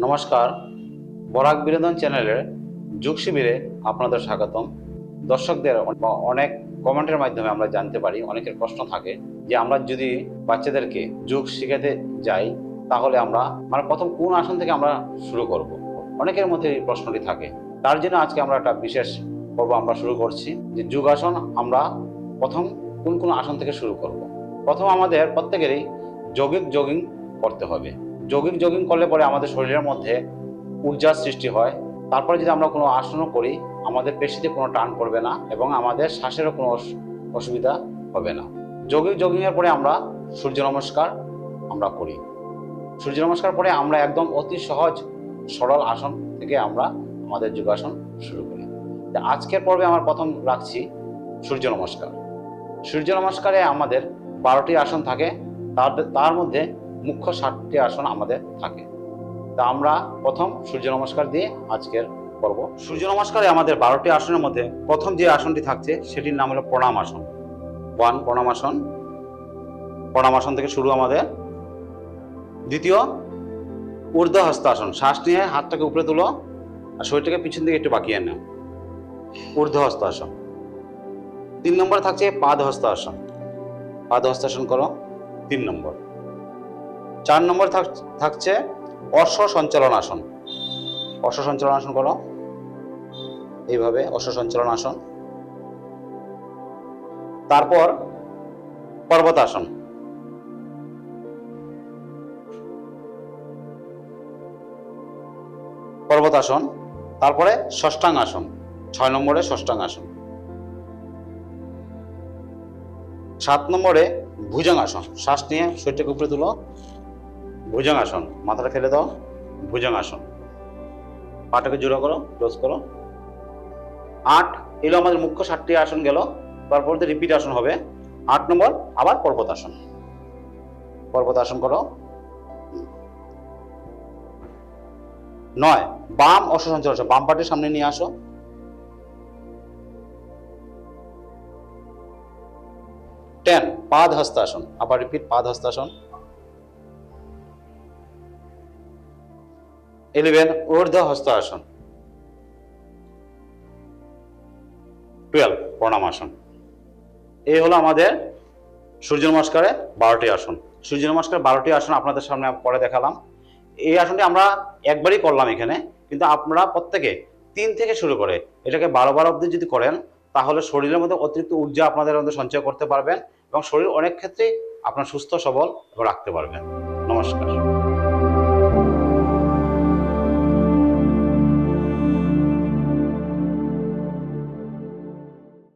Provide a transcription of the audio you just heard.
নমস্কার। বরাক বিনোদন চ্যানেলের যুগ শিবিরে আপনাদের স্বাগতম। দর্শকদের অনেক কমেন্টের মাধ্যমে আমরা জানতে পারি, অনেকের প্রশ্ন থাকে যে আমরা যদি বাচ্চাদেরকে যোগ শিখাতে যাই, তাহলে আমরা মানে প্রথম কোন আসন থেকে আমরা শুরু করব? অনেকের মধ্যে এই প্রশ্নটি থাকে। তার জন্য আজকে আমরা একটা বিশেষ পর্ব আমরা শুরু করছি, যে যোগাসন আমরা প্রথম কোন কোন আসন থেকে শুরু করব? প্রথম আমাদের প্রত্যেকেরই যোগিক জগিং করতে হবে। যোগিক জগিং করলে পরে আমাদের শরীরের মধ্যে ঊর্জার সৃষ্টি হয়। তারপরে যদি আমরা কোনো আসনও করি, আমাদের পেশিতে কোনো টান পড়বে না এবং আমাদের শ্বাসেরও কোনো অসুবিধা হবে না। যোগিক জগিংয়ের পরে আমরা সূর্য নমস্কার আমরা করি। সূর্য নমস্কার পরে আমরা একদম অতি সহজ, সরল আসন থেকে আমরা আমাদের যোগাসন শুরু করি। আজকের পর্বে আমার প্রথম রাখছি সূর্য নমস্কার। সূর্য নমস্কারে আমাদের বারোটি আসন থাকে। তার তার মধ্যে মুখ্য ষাটটি আসন আমাদের থাকে। তা আমরা প্রথম সূর্য নমস্কার দিয়ে আজকের পর্ব। সূর্য নমস্কারে আমাদের বারোটি আসনের মধ্যে প্রথম যে আসনটি থাকছে, সেটির নাম হলো প্রণাম আসন। ওয়ান, প্রণাম আসন। প্রণাম আসন থেকে শুরু আমাদের। দ্বিতীয় ঊর্ধ্ব হস্তাসন শ্বাস নিয়ে হাতটাকে উপরে তুলো আর শরীরটাকে পিছন দিকে একটু বাঁকিয়ে নাও। ঊর্ধ্ব হস্তাসন তিন নম্বর থাকছে পাদ হস্তাসন পাদ হস্তাসন করো, তিন নম্বর। চার নম্বর থাক- থাকছে অশ্ব সঞ্চালন আসন। অশ্ব সঞ্চালন আসন করো। এইভাবে অশ্ব সঞ্চালন আসন। তারপর পর্বতাসন পর্বতাসন তারপরে ষষ্ঠাঙ্গ আসন, ছয় নম্বরে ষষ্ঠাঙ্গ আসন। সাত নম্বরে ভুজঙ্গাসন শ্বাস নিয়ে শরীরটাকে উপরে তুলো। ভুজঙ্গাসন মাথাটা ফেলে দাও। ভুজঙ্গাসন পাটাকে জোড়া করো ক্লোজ করো। আট, এলো আমাদের মুখ্য ষাটটি আসন গেল। তারপর রিপিট আসন হবে। আট নম্বর, আবার পর্বতাসন পর্বতাসন করো। নয়, বাম অসঞ্চল আসন বাম পাটির সামনে নিয়ে আসো। টেন পাদ হস্তাসন আবার রিপিট পাদ হস্তাসন ইলেভেন, ঊর্ধ্ব হস্ত আসন টুয়েলভ প্রণাম আসন এই হলো আমাদের সূর্য নমস্কারে বারোটি আসন। সূর্য নমস্কার বারোটি আসন আপনাদের সামনে পরে দেখালাম। এই আসনটি আমরা একবারই করলাম এখানে, কিন্তু আপনারা প্রত্যেকে তিন থেকে শুরু করে এটাকে বারো বার অব্দি যদি করেন, তাহলে শরীরের মধ্যে অতিরিক্ত ঊর্জা আপনাদের মধ্যে সঞ্চয় করতে পারবেন এবং শরীর অনেক ক্ষেত্রেই আপনার সুস্থ, সবল রাখতে পারবেন। নমস্কার।